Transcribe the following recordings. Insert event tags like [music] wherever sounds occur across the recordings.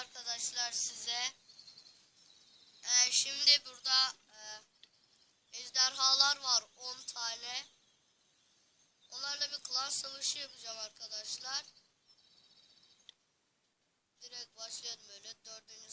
arkadaşlar size. Ee, şimdi burada e, ejderhalar var 10 tane. Onlarla bir klan savaşı yapacağım arkadaşlar. Direkt başlayalım öyle. Dördüncü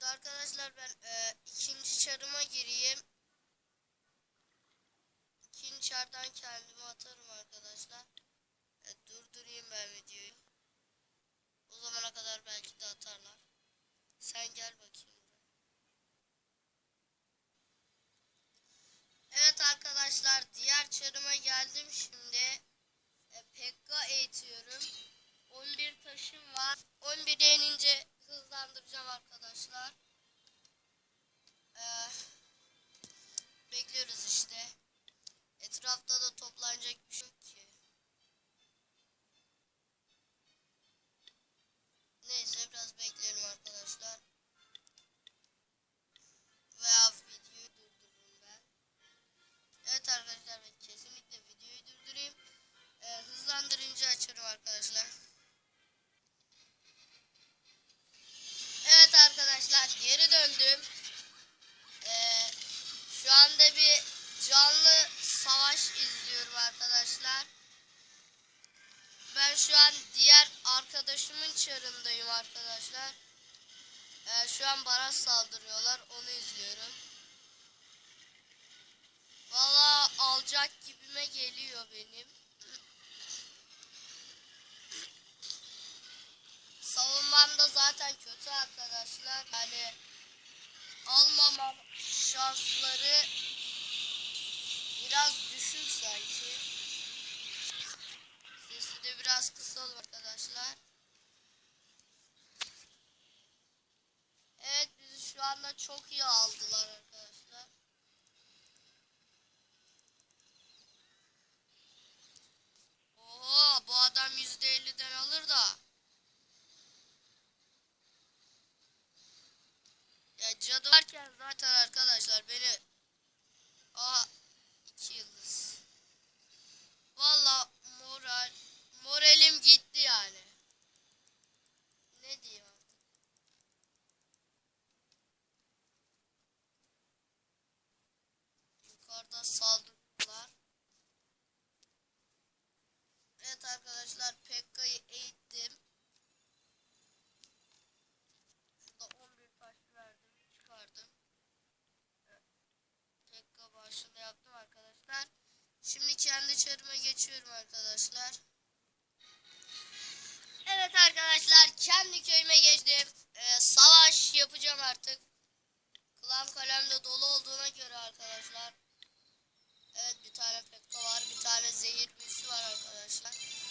De arkadaşlar ben e, ikinci çarıma gireyim. İkinci çardan kendimi atarım arkadaşlar. E, durdurayım ben videoyu. O zamana kadar belki de atarlar. Sen gel bakayım şu an diğer arkadaşımın çarındayım arkadaşlar. Ee, şu an bana saldırıyorlar. Onu izliyorum. Valla alacak gibime geliyor benim. Savunmam da zaten kötü arkadaşlar. Yani almamam şansları çok iyi aldılar arkadaşlar. Oho bu adam %50'den alır da. Ya cadı varken zaten arkadaşlar beni Aa iki yıldız. Valla moral moralim gitti yani. Ne diyeyim artık. Yukarıda saldırdılar. Evet arkadaşlar Pekka'yı eğittim. Şurada 11 taş verdim, çıkardım. Pekka başında yaptım arkadaşlar. Şimdi kendi çarıma geçiyorum arkadaşlar. Evet arkadaşlar kendi köyüme geçtim. Ee, savaş yapacağım artık. Klan kalemde dolu olduğuna göre arkadaşlar. Evet bir tane Pekka var. Bir tane zehir büyüsü var arkadaşlar.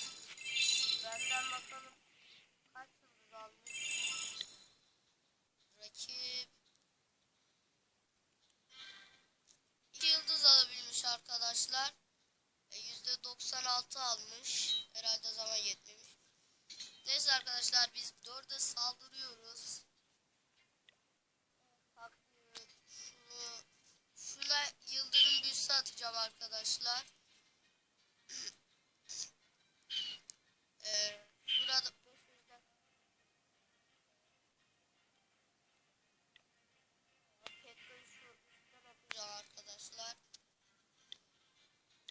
Arkadaşlar biz 4'e saldırıyoruz. Taktiğimi şunu şuna yıldırım büyüsü atacağım arkadaşlar. [clears throat] Ee, arkadaşlar.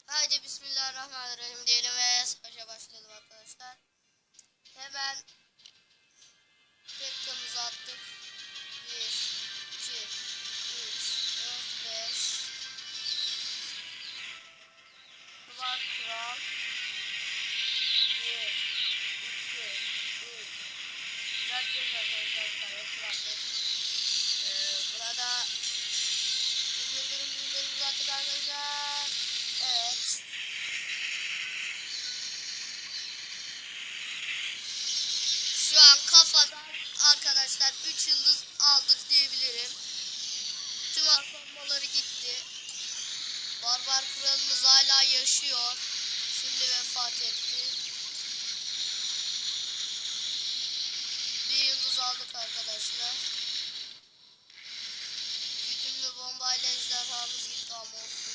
Haydi bismillahirrahmanirrahim diyelim ve savaşa başlayalım arkadaşlar. Hemen Arkadaşlar. Şu an kafada arkadaşlar 3 yıldız aldık diyebilirim. Tüm arpanmaları gitti. Barbar kralımız hala yaşıyor. Şimdi vefat etti. Bir yıldız aldık arkadaşlar. Güdümlü bombayla ejderhamız gitti ama olsun.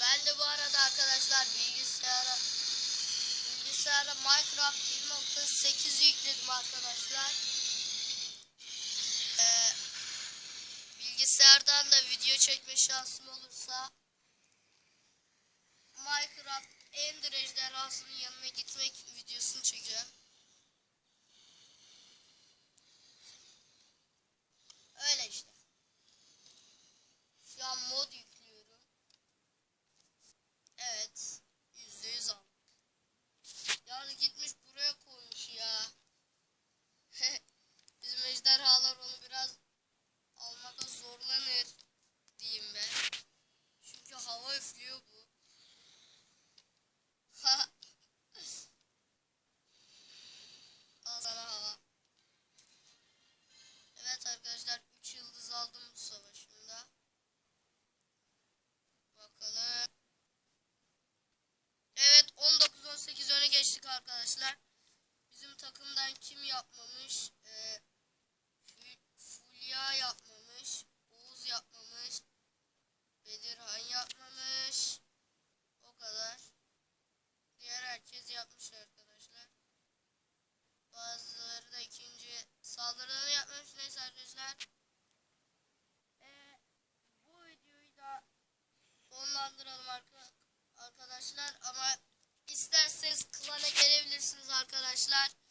Ben de bu arada arkadaşlar bilgisayara bilgisayara Minecraft 1.8 yükledim arkadaşlar. Ee, bilgisayardan da video çekme şansım olursa Minecraft Ender ejderhasının yanına gitmek videosunu çekeceğim. Öyle işte. Şu an mod yüklüyorum. Evet. Yüzde yüz aldık. Yani gitmiş buraya koymuş ya. [laughs] Bizim ejderhalar onu yıldız aldım bu savaşımda. Bakalım. Evet 19-18 öne geçtik arkadaşlar. Bizim takımdan kim yapmamış? Ee, Fü- Fulya yapmamış. Oğuz yapmamış. Bedirhan yapmamış. O kadar. Diğer herkes yapmış arkadaşlar. Bazıları da ikinci saldırılarını yapmamış. Neyse arkadaşlar. Ee, bu videoyu da sonlandıralım arka- arkadaşlar. Ama klana gelebilirsiniz arkadaşlar.